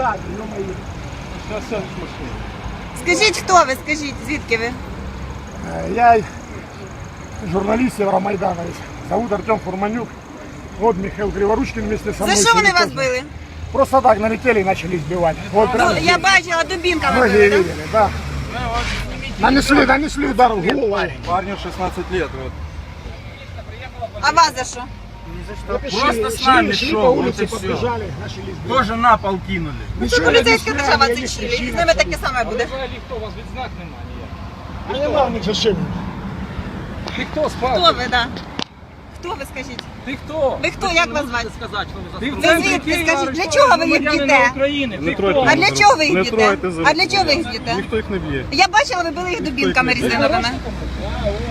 депутати, ну мої. Сейчас сядь. Скажіть, хто ви? Скажіть, звідки ви? Э, Я журналист Евромайданович. Зовут Артем Фурманюк. Вот Михаил Криворучкин вместе со мной. За що вони вас били? Просто так налетели и начали избивать. Вот прямо Ну, я здесь. бачила, дубінками Многие били, да? видели, да. Нанесли, нанесли удар в голову. Парню 16 лет. Вот. А вас за що? Просто с нами шли, шел, по вот и начали избивать. Тоже на пол кинули. Це поліцейська держава, це Чилі. з ними таке саме буде. Взагалі хто у вас відзнак немає ніяк? А нема в них зачем? Ти хто спав? Хто ви, да? Хто ви, скажіть? Ти хто? Ви хто, як вас звати? Ти в Ви центрі звідки, Києва скажіть, для чого ви їх громадянина б'єте? України. Ти хто? А для чого ви їх Не б'єте? тройте за А для чого ви їх б'єте? Ніхто їх не б'є. Я бачила, ви били їх дубінками різиновими.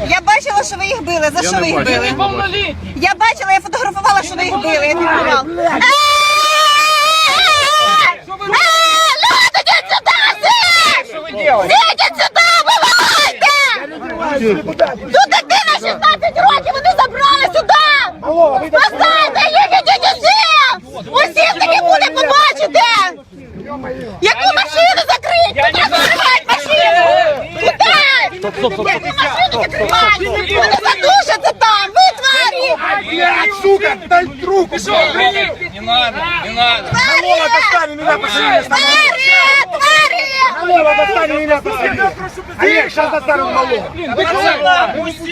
Я бачила, що ви їх били. За Я що не ви їх били? Я бачила, я фотографувала, що ви їх били. Я фільмувала. Що ви! Що робите? Тут дитина 16 років! Так Спасайте їх, ідіть усі! Таки буде побачите! Яку машину закрить? Куди закривають машину? Куди? Яку машину закривають? Вони задушаться там, ви тварі! Блядь, сука, дай трубку! Не надо, не надо. Посильнее! Тварі! Тварі! Алло, достань меня посильнее! А я сейчас достану малого!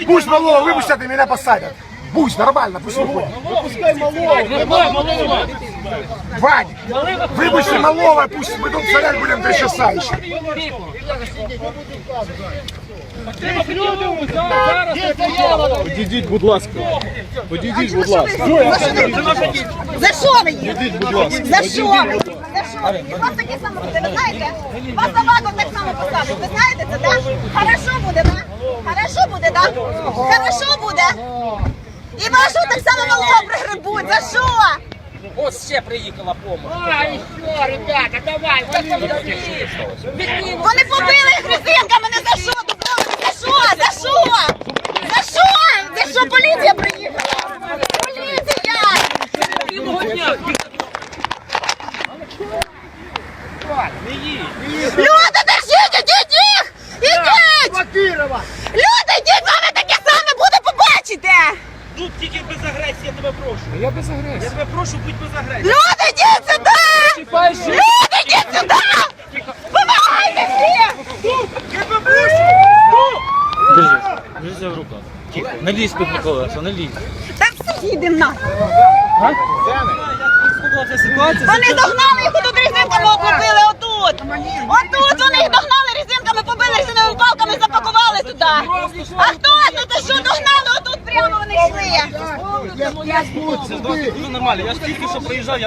Пусть малого выпустят и меня посадят! Пусть, нормально, пусть выходит. Выпускай малого! Вань, выпусти малого, пусть мы тут стоять будем три часа еще. Підійдіть, будь ласка. Підійдіть, будь ласка. За що ви їх? За що ви? За що ви? У вас таке саме буде, ви знаєте? Вас собаку так само поставить, ви знаєте це, так? Хорошо буде, так? Хорошо буде, так? Хорошо буде? І вашого так само малого пригребуть, за що? Ось ще приїхала помощь. Вони побили їх резинками, не за що, дубовими, за що, за що? За що? За що поліція приїхала? Поліція! Люди, держіть, ідіть їх! Ідіть! Люди, тільки без агресії, я тебе прошу. Я без агресії. Я тебе прошу, будь без агресії. Люди, ідіть сюди! Люди, ідіть сюди! Помагайте всі! Держи в руках. Тихо. Не лізь під Миколаївса, не лізь. Так всі їдемо на. Ситуація. Вони догнали їх тут резинками побили отут. Отут вони їх догнали резинками, побили резиновими палками, запакували туди. А 5 нормально. Я ж тільки що приїжджав, я не...